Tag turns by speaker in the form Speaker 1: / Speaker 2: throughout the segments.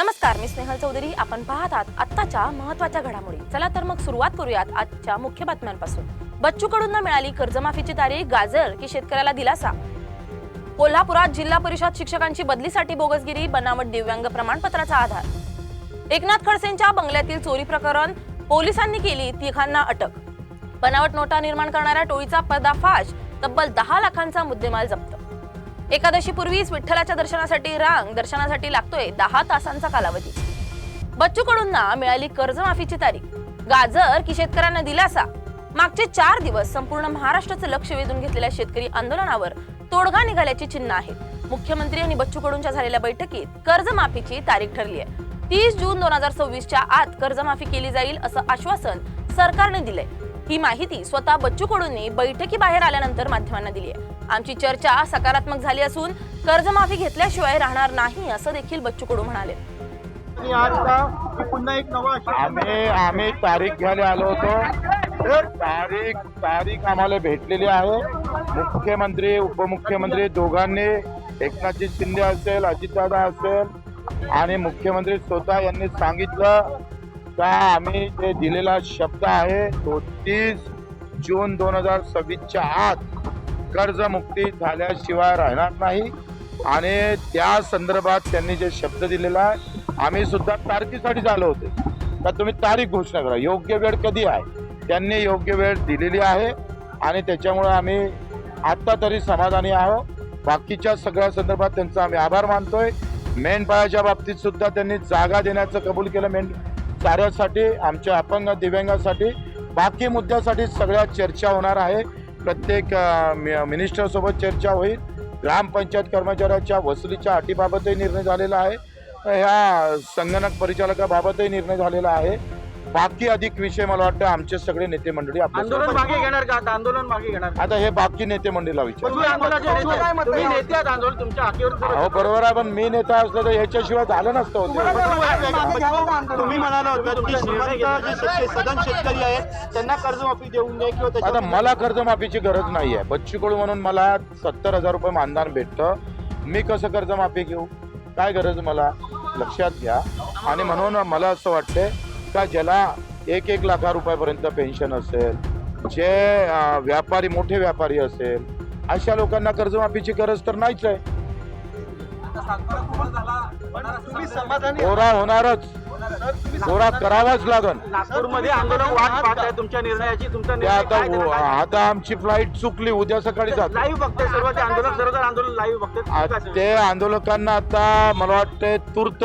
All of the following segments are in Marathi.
Speaker 1: नमस्कार मी स्नेहल चौधरी. आपण पाहत आहात आत्ताच्या महत्त्वाच्या घडामोडी. चला तर मग सुरुवात करूयात आजच्या मुख्य बातम्यांपासून. बच्चू कडून मिळाली कर्जमाफीची तारीख गाजर की शेतकऱ्याला दिलासा? कोल्हापुरात जिल्हा परिषद शिक्षकांची बदलीसाठी बोगसगिरी बनावट दिव्यांग प्रमाणपत्राचा आधार. एकनाथ खडसेंच्या बंगल्यातील चोरी प्रकरण पोलिसांनी केली तिघांना अटक. बनावट नोटा निर्माण करणाऱ्या टोळीचा पर्दाफाश तब्बल दहा लाखांचा मुद्देमाल जप्त. एकादशी पूर्वीच विठ्ठलाच्या दर्शनासाठी रांग दर्शनासाठी लागतोय दहा तासांचा कालावधी. बच्चू कडूंना मिळाली कर्जमाफीची तारीख. गाजर की शेतकऱ्यांना दिलासा. मागचे चार दिवस संपूर्ण महाराष्ट्राचं लक्ष वेधून घेतलेल्या शेतकरी आंदोलनावर तोडगा निघाल्याची चिन्ह आहेत. मुख्यमंत्री आणि बच्चू कडूंच्या झालेल्या बैठकीत कर्जमाफीची तारीख ठरली आहे तीस जून दोन हजार सव्वीसच्या आत कर्जमाफी केली जाईल असं आश्वासन सरकारने दिलंय. ही माहिती स्वतः बच्चू कडूंनी बैठकी बाहेर आल्यानंतर माध्यमांना दिली आहे आमची चर्चा सकारात्मक झाली असून कर्जमाफी घेतल्याशिवाय राहणार नाही असं देखील बच्चू कडू म्हणाले.
Speaker 2: आणि आज का? की पुन्हा एक नवा
Speaker 3: आम्ही आम्ही तारीख घ्यायला आलो होतो. तारीख तारीख आम्हाला भेटलेली आहे. मुख्यमंत्री उपमुख्यमंत्री दोघांनी एकनाथजी शिंदे असेल अजितदादा असेल आणि मुख्यमंत्री स्वतः यांनी सांगितलं का आम्ही जे दिलेला शब्द आहे तो तीस जून दोन हजार सव्वीसच्या आत कर्जमुक्ती झाल्याशिवाय राहणार नाही. आणि त्या संदर्भात त्यांनी जे शब्द दिलेला आहे आम्ही सुद्धा तारखेसाठी झालो होते. का तुम्ही तारीख घोषणा करा. योग्य वेळ कधी आहे? त्यांनी योग्य वेळ दिलेली आहे आणि त्याच्यामुळे आम्ही आत्ता तरी समाधानी आहोत. बाकीच्या सगळ्या संदर्भात त्यांचा आम्ही आभार मानतोय. मेंढपाळाच्या बाबतीत सुद्धा त्यांनी जागा देण्याचं कबूल केलं. मेंढ साऱ्यासाठी आमच्या अपंग दिव्यांगासाठी बाकी मुद्द्यासाठी सगळ्या चर्चा होणार आहे. प्रत्येक मिनिस्टरसोबत चर्चा होईल. ग्रामपंचायत कर्मचाऱ्याच्या वसुलीच्या अटीबाबतही निर्णय झालेला आहे. ह्या संगणक परिचालकाबाबतही निर्णय झालेला आहे. बाकी अधिक विषय मला वाटतं आमचे सगळे नेते मंडळी
Speaker 2: आंदोलन
Speaker 3: आपल्या
Speaker 2: मागे घेणार का आता? आंदोलन मागे घेणार. का?
Speaker 3: आता हे बाकी नेते मंडळीला विचार. हो
Speaker 2: आहे.
Speaker 3: बरोबर आहे पण मी नेता असलो तर याच्याशिवाय झालं नसतं होते.
Speaker 4: तुम्ही म्हणाला होता की श्रीमंत जे शेतकरी सदन शेतकरी आहेत त्यांना कर्जमाफी देऊ नये किंवा
Speaker 3: आता मला कर्जमाफीची गरज नाही आहे बच्चू कडू म्हणून मला सत्तर हजार रुपये मानधन भेटतं. मी कसं कर्जमाफी घेऊ? काय गरज मला? लक्षात घ्या. आणि म्हणून मला असं वाटतंय का ज्याला एक एक लाखा रुपयापर्यंत पेन्शन असेल जे व्यापारी मोठे व्यापारी असेल अशा लोकांना कर्जमाफीची गरज तर नाहीच आहे. कोरा होणारच. कोरा करावाच लागन.
Speaker 2: नागपूरमध्ये आंदोलन वाट पाहत आहे तुमच्या निर्णयाची तुमचा
Speaker 3: ते
Speaker 2: निर्णय
Speaker 3: आता? आता आमची फ्लाईट चुकली उद्या सकाळी जातो.
Speaker 2: लाईव्ह बघते सर्व ते आंदोलन सर्व आंदोलन लाईव्ह बघते.
Speaker 3: ते आंदोलकांना आता मला वाटतंय तूर्त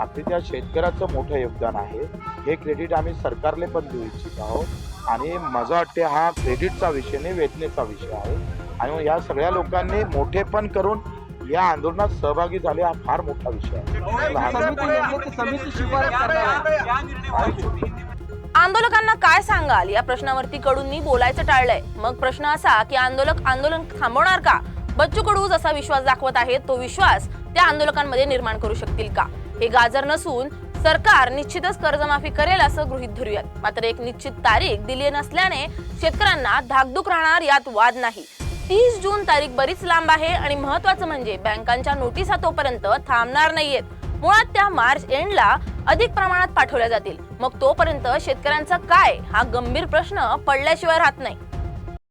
Speaker 3: आपली त्या शेतकऱ्याचं मोठं योगदान आहे. हे क्रेडिट आम्ही सरकारने पण देऊ इच्छित आहोत. आणि माझं वाटते हा क्रेडिटचा विषय नाही वेदनेचा विषय आहे. आणि मग या सगळ्या लोकांनी मोठेपण करून या आंदोलनात सहभागी झाले हा फार मोठा विषय आहे. लहान
Speaker 4: समिती शिफारस
Speaker 1: आंदोलकांना काय सांगाल? या प्रश्नावरती कडूंनी बोलायचं टाळलंय. मग प्रश्न असा की आंदोलक आंदोलन थांबवणार का? बच्चू कडू जसा विश्वास दाखवत आहेत तो विश्वास त्या आंदोलकांमध्ये निर्माण करू शकतील का? हे गाजर नसून सरकार निश्चितच कर्जमाफी करेल असं गृहित धरूयात. मात्र एक निश्चित तारीख दिली नसल्याने शेतकऱ्यांना धाकधूक राहणार यात वाद नाही. तीस जून तारीख बरीच लांब आहे आणि महत्वाचं म्हणजे बँकांच्या नोटिसा तोपर्यंत थांबणार नाहीयेत. मुळात त्या मार्च एंडला अधिक प्रमाणात पाठवल्या जातील. मग तोपर्यंत शेतकऱ्यांचा काय हा गंभीर प्रश्न पडल्याशिवाय राहत नाही.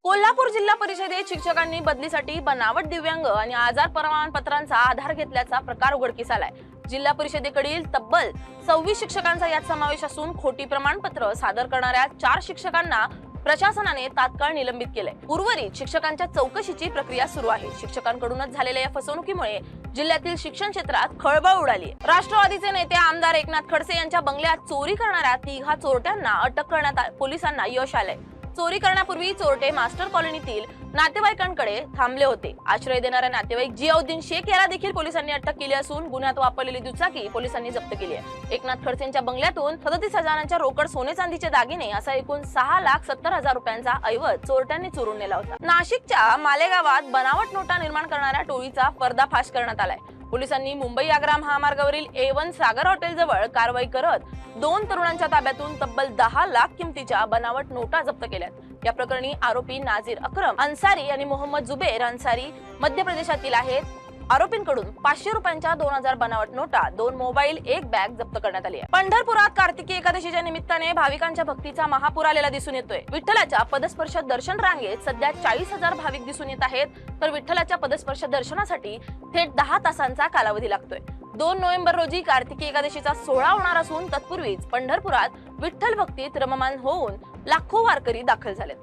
Speaker 1: कोल्हापूर जिल्हा परिषदेत शिक्षकांनी बदलीसाठी बनावट दिव्यांग आणि आजार प्रमाणपत्रांचा आधार घेतल्याचा प्रकार उघडकीस आलाय. जिल्हा परिषदेकडील तब्बल सव्वीस शिक्षकांचा यात समावेश असून खोटी प्रमाणपत्र सादर करणाऱ्या चार शिक्षकांना प्रशासनाने तात्काळ निलंबित केलंय. उर्वरित शिक्षकांच्या चौकशीची प्रक्रिया सुरू आहे. शिक्षकांकडूनच झालेल्या या फसवणुकीमुळे जिल्ह्यातील शिक्षण क्षेत्रात खळबळ उडाली. राष्ट्रवादीचे नेते आमदार एकनाथ खडसे यांच्या बंगल्यात चोरी करणाऱ्या तिघा चोरट्यांना अटक करण्यात आ- पोलिसांना यश आलंय. चोरी करण्यापूर्वी चोरटे मास्टर कॉलनीतील नातेवाईकांकडे थांबले होते. आश्रय देणारा नातेवाईक जियाउद्दीन शेख याला देखील पोलिसांनी अटक केली असून गुन्ह्यात वापरलेली दुचाकी पोलिसांनी जप्त केली आहे. एकनाथ खडसेंच्या बंगल्यातून सदतीस हजारांच्या रोकड सोने चांदीचे दागिने असा एकूण सहा लाख सत्तर हजार रुपयांचा ऐवज चोरट्यांनी चोरून नेला होता. नाशिकच्या मालेगावात बनावट नोटा निर्माण करणाऱ्या टोळीचा पर्दाफाश करण्यात आलाय. पोलिसांनी मुंबई आग्रा महामार्गावरील ए वन सागर हॉटेलजवळ कारवाई करत दोन तरुणांच्या ताब्यातून तब्बल दहा लाख किमतीच्या बनावट नोटा जप्त केल्यात. या प्रकरणी आरोपी नाझीर अक्रम अन्सारी आणि मोहम्मद जुबेर अन्सारी मध्य प्रदेशातील आहेत. आरोपींकडून पाचशे रुपयांच्या दोन हजार बनावट नोटा दोन मोबाईल एक बॅग जप्त करण्यात आली आहे. पंढरपुरात कार्तिकी एकादशीच्या निमित्ताने भाविकांच्या भक्तीचा महापूर आलेला दिसून येतोय. विठ्ठलाच्या पदस्पर्श दर्शन रांगेत सध्या चाळीस हजार भाविक दिसून येत आहेत. तर विठ्ठलाच्या पदस्पर्श दर्शनासाठी थेट दहा तासांचा कालावधी लागतोय. दोन नोव्हेंबर रोजी कार्तिकी एकादशीचा सोहळा होणार असून तत्पूर्वीच पंढरपुरात विठ्ठल भक्तीत रममान होऊन लाखो वारकरी दाखल झालेत.